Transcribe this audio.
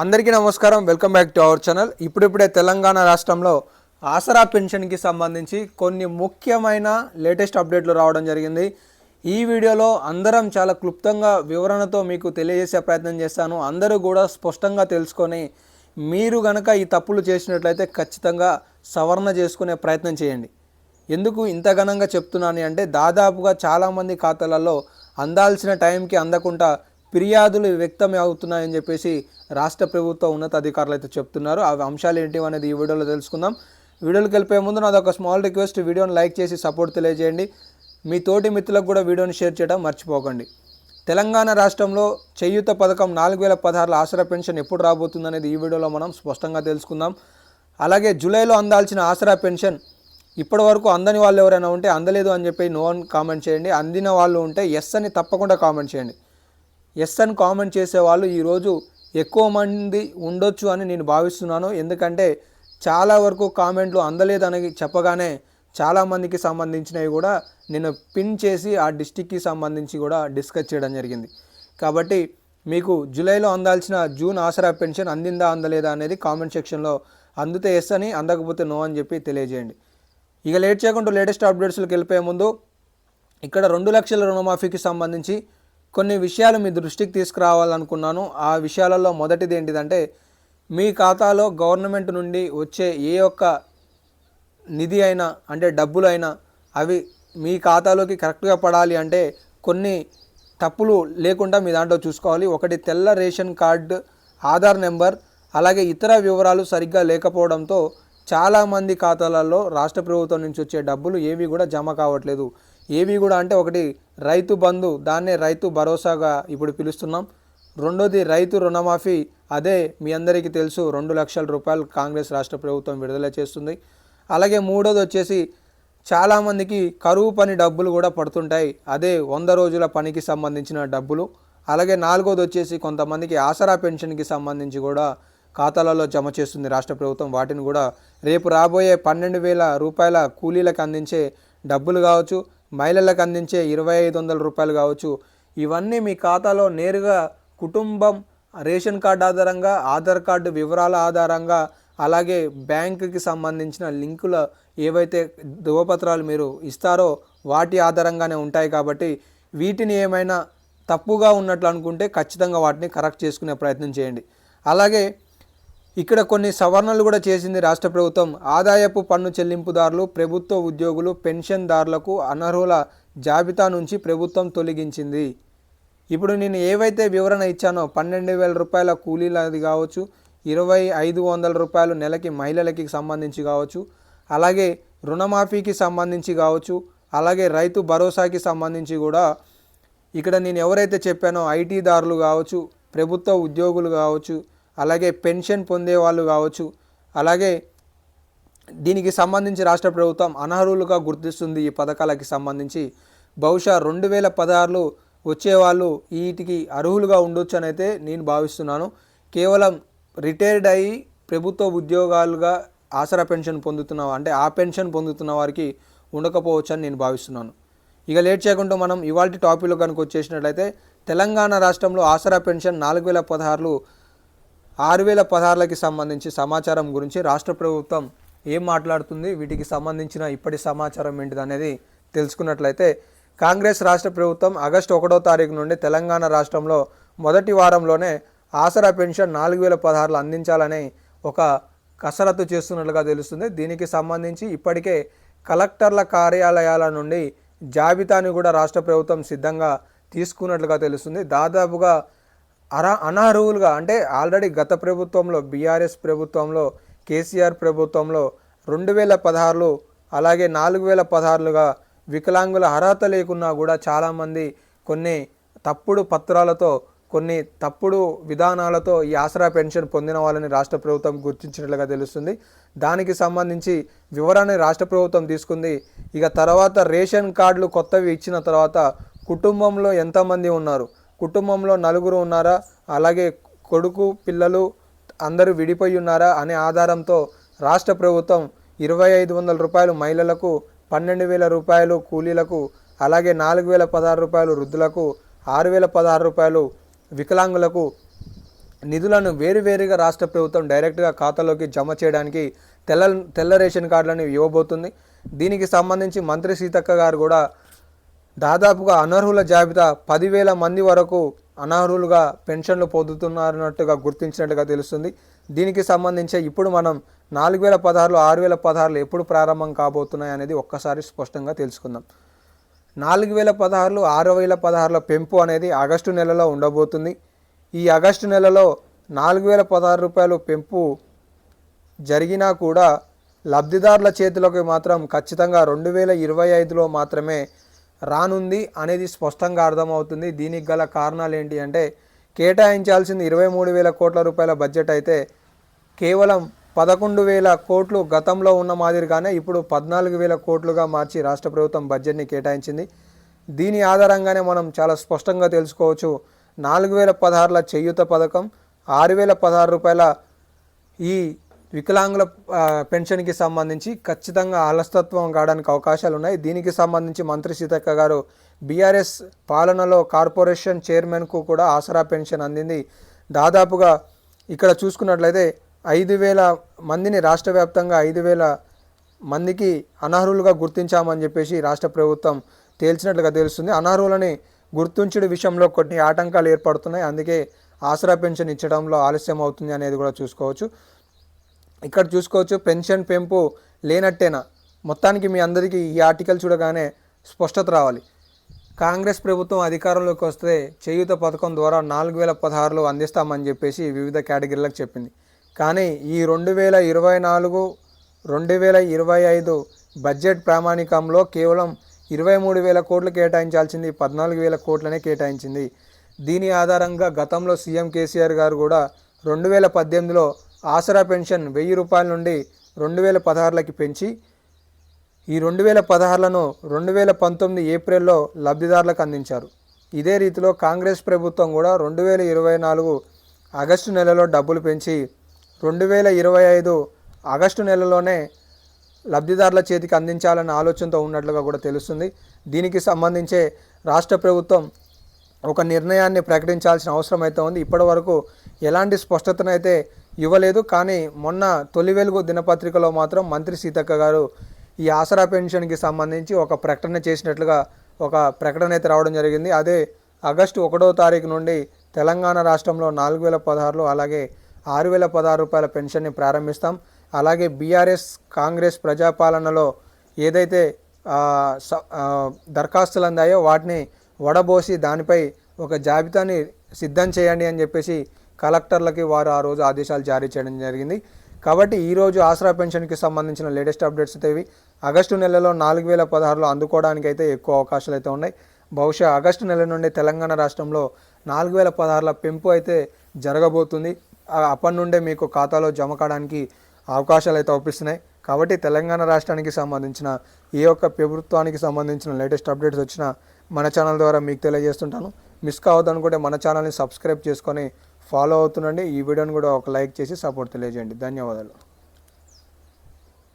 అందరికీ నమస్కారం. Welcome back to our channel. ఇప్పుడిప్పుడే తెలంగాణ రాష్ట్రంలో ఆసరా పెన్షన్కి సంబంధించి కొన్ని ముఖ్యమైన లేటెస్ట్ అప్డేట్లు రావడం జరిగింది. ఈ వీడియోలో అందరం చాలా క్లుప్తంగా వివరణతో మీకు తెలియజేసే ప్రయత్నం చేస్తాను. అందరూ కూడా స్పష్టంగా తెలుసుకొని మీరు గనక ఈ తప్పులు చేసినట్లయితే ఖచ్చితంగా సవరణ చేసుకునే ప్రయత్నం చేయండి. ఎందుకు ఇంత ఘనంగా చెప్తున్నాను అంటే దాదాపుగా చాలామంది ఖాతాలలో అందాల్సిన టైంకి అందకుండా ఫిర్యాదులు వ్యక్తం అవుతున్నాయని చెప్పేసి రాష్ట్ర ప్రభుత్వ ఉన్నతాధికారులు అయితే చెప్తున్నారు. ఆ అంశాలు ఏంటి అనేది ఈ వీడియోలో తెలుసుకుందాం. వీడియోకి వెళ్ళిపోయే ముందు నాది ఒక స్మాల్ రిక్వెస్ట్ వీడియోని లైక్ చేసి సపోర్ట్ తెలియజేయండి. మీ తోటి మిత్రులకు కూడా వీడియోని షేర్ చేయడం మర్చిపోకండి. తెలంగాణ రాష్ట్రంలో చేయూత పథకం నాలుగు వేల పదహారుల ఆసరా పెన్షన్ ఎప్పుడు రాబోతుంది అనేది ఈ వీడియోలో మనం స్పష్టంగా తెలుసుకుందాం. అలాగే జూలైలో అందాల్సిన ఆసరా పెన్షన్ ఇప్పటి వరకు అందని వాళ్ళు ఎవరైనా ఉంటే అందలేదు అని చెప్పి నో అని కామెంట్ చేయండి. అందిన వాళ్ళు ఉంటే ఎస్ అని తప్పకుండా కామెంట్ చేయండి. ఎస్ అని కామెంట్ చేసే వాళ్ళు ఈరోజు ఎక్కువ మంది ఉండొచ్చు అని నేను భావిస్తున్నాను. ఎందుకంటే చాలా వరకు కామెంట్లు అందలేదని చెప్పగానే చాలామందికి సంబంధించినవి కూడా నేను పిన్ చేసి ఆ డిస్టిక్కి సంబంధించి కూడా డిస్కస్ చేయడం జరిగింది. కాబట్టి మీకు జూలైలో అందాల్సిన జూన్ ఆసరా పెన్షన్ అందిందా అందలేదా అనేది కామెంట్ సెక్షన్లో అందితే ఎస్ అని అందకపోతే నో అని చెప్పి తెలియజేయండి. ఇక లేట్ చేయకుండా లేటెస్ట్ అప్డేట్స్లోకి వెళ్ళిపోయే ముందు ఇక్కడ రెండు లక్షల రుణమాఫీకి సంబంధించి కొన్ని విషయాలు మీ దృష్టికి తీసుకురావాలనుకున్నాను. ఆ విషయాలలో మొదటిది ఏంటిదంటే మీ ఖాతాలో గవర్నమెంట్ నుండి వచ్చే ఏ ఒక్క నిధి అయినా అంటే డబ్బులు అయినా అవి మీ ఖాతాలోకి కరెక్ట్గా పడాలి అంటే కొన్ని తప్పులు లేకుండా మీ దాంట్లో చూసుకోవాలి. ఒకటి తెల్ల రేషన్ కార్డు ఆధార్ నెంబర్ అలాగే ఇతర వివరాలు సరిగ్గా లేకపోవడంతో చాలామంది ఖాతాలలో రాష్ట్ర ప్రభుత్వం నుంచి వచ్చే డబ్బులు ఏవి కూడా జమ కావట్లేదు. ఏవి కూడా అంటే ఒకటి రైతు బంధు దాన్నే రైతు భరోసాగా ఇప్పుడు పిలుస్తున్నాం. రెండోది రైతు రుణమాఫీ అదే మీ అందరికీ తెలుసు రెండు లక్షల రూపాయలు కాంగ్రెస్ రాష్ట్ర ప్రభుత్వం విడుదల చేస్తుంది. అలాగే మూడోది వచ్చేసి చాలామందికి కరువు పని డబ్బులు కూడా పడుతుంటాయి. అదే వంద రోజుల పనికి సంబంధించిన డబ్బులు. అలాగే నాలుగోది వచ్చేసి కొంతమందికి ఆసరా పెన్షన్కి సంబంధించి కూడా ఖాతాలలో జమ చేస్తుంది రాష్ట్ర ప్రభుత్వం. వాటిని కూడా రేపు రాబోయే పన్నెండు వేల రూపాయల కూలీలకు అందించే డబ్బులు కావచ్చు మహిళలకు అందించే ఇరవై ఐదు వందల రూపాయలు కావచ్చు. ఇవన్నీ మీ ఖాతాలో నేరుగా కుటుంబం రేషన్ కార్డు ఆధారంగా ఆధార్ కార్డు వివరాల ఆధారంగా అలాగే బ్యాంకుకి సంబంధించిన లింకుల ఏవైతే ధృవపత్రాలు మీరు ఇస్తారో వాటి ఆధారంగానే ఉంటాయి కాబట్టి వీటిని ఏమైనా తప్పుగా ఉన్నట్లు అనుకుంటే ఖచ్చితంగా వాటిని కరెక్ట్ చేసుకునే ప్రయత్నం చేయండి. అలాగే ఇక్కడ కొన్ని సవరణలు కూడా చేసింది రాష్ట్ర ప్రభుత్వం. ఆదాయపు పన్ను చెల్లింపుదారులు ప్రభుత్వ ఉద్యోగులు పెన్షన్దారులకు అనర్హుల జాబితా నుంచి ప్రభుత్వం తొలగించింది. ఇప్పుడు నేను ఏవైతే వివరణ ఇచ్చానో పన్నెండు వేల రూపాయల కూలీలది కావచ్చు ఇరవై ఐదు వందల రూపాయలు నెలకి మహిళలకి సంబంధించి కావచ్చు అలాగే రుణమాఫీకి సంబంధించి కావచ్చు అలాగే రైతు భరోసాకి సంబంధించి కూడా ఇక్కడ నేను ఎవరైతే చెప్పానో ఐటీదారులు కావచ్చు ప్రభుత్వ ఉద్యోగులు కావచ్చు అలాగే పెన్షన్ పొందే వాళ్ళు కావచ్చు అలాగే దీనికి సంబంధించి రాష్ట్ర ప్రభుత్వం అనర్హులుగా గుర్తిస్తుంది ఈ పథకాలకి సంబంధించి. బహుశా రెండు వేల పదహారులో వచ్చేవాళ్ళు వీటికి అర్హులుగా ఉండొచ్చు అని అయితే నేను భావిస్తున్నాను. కేవలం రిటైర్డ్ అయ్యి ప్రభుత్వ ఉద్యోగాలుగా ఆసరా పెన్షన్ పొందుతున్న అంటే ఆ పెన్షన్ పొందుతున్న వారికి ఉండకపోవచ్చు అని నేను భావిస్తున్నాను. ఇక లేట్ చేయకుండా మనం ఇవాళ టాపిక్లో కనుక వచ్చేసినట్లయితే తెలంగాణ రాష్ట్రంలో ఆసరా పెన్షన్ నాలుగు వేల పదహారులు ఆరు వేల పదహారులకి సంబంధించి సమాచారం గురించి రాష్ట్ర ప్రభుత్వం ఏం మాట్లాడుతుంది? వీటికి సంబంధించిన ఇప్పటి సమాచారం ఏంటిది అనేది తెలుసుకున్నట్లయితే కాంగ్రెస్ రాష్ట్ర ప్రభుత్వం ఆగస్టు ఒకటో తారీఖు నుండి తెలంగాణ రాష్ట్రంలో మొదటి వారంలోనే ఆసరా పెన్షన్ నాలుగు వేల పదహారులు అందించాలని ఒక కసరత్తు చేస్తున్నట్లుగా తెలుస్తుంది. దీనికి సంబంధించి ఇప్పటికే కలెక్టర్ల కార్యాలయాల నుండి జాబితాని కూడా రాష్ట్ర ప్రభుత్వం సిద్ధంగా తీసుకున్నట్లుగా తెలుస్తుంది. దాదాపుగా అరా అనర్హులుగా అంటే ఆల్రెడీ గత ప్రభుత్వంలో బీఆర్ఎస్ ప్రభుత్వంలో కేసీఆర్ ప్రభుత్వంలో రెండు వేల పదహారులు అలాగే నాలుగు వేల పదహారులుగా వికలాంగుల అర్హత లేకున్నా కూడా చాలామంది కొన్ని తప్పుడు పత్రాలతో కొన్ని తప్పుడు విధానాలతో ఈ ఆసరా పెన్షన్ పొందిన వాళ్ళని రాష్ట్ర ప్రభుత్వం గుర్తించినట్లుగా తెలుస్తుంది. దానికి సంబంధించి వివరాన్ని రాష్ట్ర ప్రభుత్వం తీసుకుంది. ఇక తర్వాత రేషన్ కార్డులు కొత్తవి ఇచ్చిన తర్వాత కుటుంబంలో ఎంతమంది ఉన్నారు? కుటుంబంలో నలుగురు ఉన్నారా? అలాగే కొడుకు పిల్లలు అందరూ విడిపోయి ఉన్నారా? అనే ఆధారంతో రాష్ట్ర ప్రభుత్వం ఇరవై ఐదు వందల రూపాయలు మహిళలకు పన్నెండు వేల రూపాయలు కూలీలకు అలాగే నాలుగు వేల పదహారు రూపాయలు వృద్ధులకు ఆరు వేల పదహారు రూపాయలు వికలాంగులకు నిధులను వేరువేరుగా రాష్ట్ర ప్రభుత్వం డైరెక్ట్గా ఖాతాలోకి జమ చేయడానికి తెల్ల తెల్ల రేషన్ కార్డులను ఇవ్వబోతుంది. దీనికి సంబంధించి మంత్రి సీతక్క గారు కూడా దాదాపుగా అనర్హుల జాబితా పదివేల మంది వరకు అనర్హులుగా పెన్షన్లు పొందుతున్నారన్నట్టుగా గుర్తించినట్టుగా తెలుస్తుంది. దీనికి సంబంధించి ఇప్పుడు మనం నాలుగు వేల పదహారులు ఆరు వేల పదహారులు ఎప్పుడు ప్రారంభం కాబోతున్నాయి అనేది ఒక్కసారి స్పష్టంగా తెలుసుకుందాం. నాలుగు వేల పదహారులు ఆరు వేల పదహారుల పెంపు అనేది ఆగస్టు నెలలో ఉండబోతుంది. ఈ ఆగస్టు నెలలో నాలుగు వేల పదహారు రూపాయలు పెంపు జరిగినా కూడా లబ్ధిదారుల చేతిలోకి మాత్రం ఖచ్చితంగా రెండు వేల ఇరవై ఐదులో మాత్రమే రానుంది అనేది స్పష్టంగా అర్థమవుతుంది. దీనికి గల కారణాలు ఏంటి అంటే కేటాయించాల్సింది ఇరవై మూడు వేల కోట్ల రూపాయల బడ్జెట్ అయితే కేవలం పదకొండు వేల కోట్లు గతంలో ఉన్న మాదిరిగానే ఇప్పుడు పద్నాలుగు వేల కోట్లుగా మార్చి రాష్ట్ర ప్రభుత్వం బడ్జెట్ని కేటాయించింది. దీని ఆధారంగానే మనం చాలా స్పష్టంగా తెలుసుకోవచ్చు. నాలుగు వేల పదహారుల చేయూత పథకం ఆరు వేల పదహారు రూపాయల ఈ వికలాంగుల పెన్షన్కి సంబంధించి ఖచ్చితంగా అలస్తత్వం కావడానికి అవకాశాలు ఉన్నాయి. దీనికి సంబంధించి మంత్రి సీతక్క గారు బీఆర్ఎస్ పాలనలో కార్పొరేషన్ చైర్మన్కు కూడా ఆసరా పెన్షన్ అందింది. దాదాపుగా ఇక్కడ చూసుకున్నట్లయితే ఐదు వేల మందిని రాష్ట్ర వ్యాప్తంగా ఐదు వేల మందికి అనర్హులుగా గుర్తించామని చెప్పేసి రాష్ట్ర ప్రభుత్వం తేల్చినట్లుగా తెలుస్తుంది. అనర్హులని గుర్తించడం విషయంలో కొన్ని ఆటంకాలు ఏర్పడుతున్నాయి. అందుకే ఆసరా పెన్షన్ ఇచ్చడంలో ఆలస్యం అవుతుంది అనేది కూడా చూసుకోవచ్చు. ఇక్కడ చూసుకోవచ్చు పెన్షన్ పెంపు లేనట్టేనా? మొత్తానికి మీ అందరికీ ఈ ఆర్టికల్ చూడగానే స్పష్టత రావాలి. కాంగ్రెస్ ప్రభుత్వం అధికారంలోకి వస్తే చేయూత పథకం ద్వారా నాలుగు వేల పదహారులు అందిస్తామని చెప్పేసి వివిధ కేటగిరీలకు చెప్పింది. కానీ ఈ రెండు వేల ఇరవై నాలుగు రెండు వేల ఇరవై ఐదు బడ్జెట్ ప్రామాణికంలో కేవలం ఇరవై మూడు వేల కోట్లు కేటాయించాల్సింది పద్నాలుగు వేల కోట్లనే కేటాయించింది. దీని ఆధారంగా గతంలో సీఎం కేసీఆర్ గారు కూడా రెండు వేల పద్దెనిమిదిలో ఆసరా పెన్షన్ వెయ్యి రూపాయల నుండి రెండు వేల పదహారులకి పెంచి ఈ రెండు వేల పదహారులను రెండు వేల పంతొమ్మిది ఏప్రిల్లో లబ్ధిదారులకు అందించారు. ఇదే రీతిలో కాంగ్రెస్ ప్రభుత్వం కూడా రెండు వేల ఇరవై నాలుగు ఆగస్టు నెలలో డబ్బులు పెంచి రెండు వేల ఇరవై ఐదు ఆగస్టు నెలలోనే లబ్ధిదారుల చేతికి అందించాలన్న ఆలోచనతో ఉన్నట్లుగా కూడా తెలుస్తుంది. దీనికి సంబంధించే రాష్ట్ర ప్రభుత్వం ఒక నిర్ణయాన్ని ప్రకటించాల్సిన అవసరం అయితే ఉంది. ఇప్పటి వరకు ఎలాంటి స్పష్టతనైతే ఇవ్వలేదు. కానీ మొన్న తొలి వెలుగు దినపత్రికలో మాత్రం మంత్రి సీతక్క గారు ఈ ఆసరా పెన్షన్కి సంబంధించి ఒక ప్రకటన చేసినట్లుగా ఒక ప్రకటన అయితే రావడం జరిగింది. అదే ఆగస్టు ఒకటో తారీఖు నుండి తెలంగాణ రాష్ట్రంలో నాలుగు వేల పదహారులో అలాగే ఆరు వేల పదహారు రూపాయల పెన్షన్ని ప్రారంభిస్తాం. అలాగే బీఆర్ఎస్ కాంగ్రెస్ ప్రజాపాలనలో ఏదైతే స- దరఖాస్తులు అందాయో వాటిని వడబోసి దానిపై ఒక జాబితాని సిద్ధం చేయండి అని చెప్పేసి కలెక్టర్లకి వారు ఆ రోజు ఆదేశాలు జారీ చేయడం జరిగింది. కాబట్టి ఈరోజు ఆసరా పెన్షన్కి సంబంధించిన లేటెస్ట్ అప్డేట్స్ అయితే ఇవి. ఆగస్టు నెలలో నాలుగు వేల పదహారులో అందుకోవడానికి అయితే ఎక్కువ అవకాశాలు అయితే ఉన్నాయి. బహుశా ఆగస్టు నెల నుండి తెలంగాణ రాష్ట్రంలో నాలుగు వేల పదహారుల పెంపు అయితే జరగబోతుంది. అప్పటి నుండే మీకు ఖాతాలో జమ కావడానికి అవకాశాలు అయితే అవుపిస్తున్నాయి కాబట్టి తెలంగాణ రాష్ట్రానికి సంబంధించిన ఏ ఒక్క ప్రభుత్వానికి సంబంధించిన లేటెస్ట్ అప్డేట్స్ వచ్చినా మన ఛానల్ ద్వారా మీకు తెలియజేస్తుంటాను. మిస్ కావద్దనుకుంటే మన ఛానల్ని సబ్స్క్రైబ్ చేసుకొని ఫాలో అవుతుండండి. ఈ వీడియోని కూడా ఒక లైక్ చేసి సపోర్ట్ తెలియజేయండి. ధన్యవాదాలు.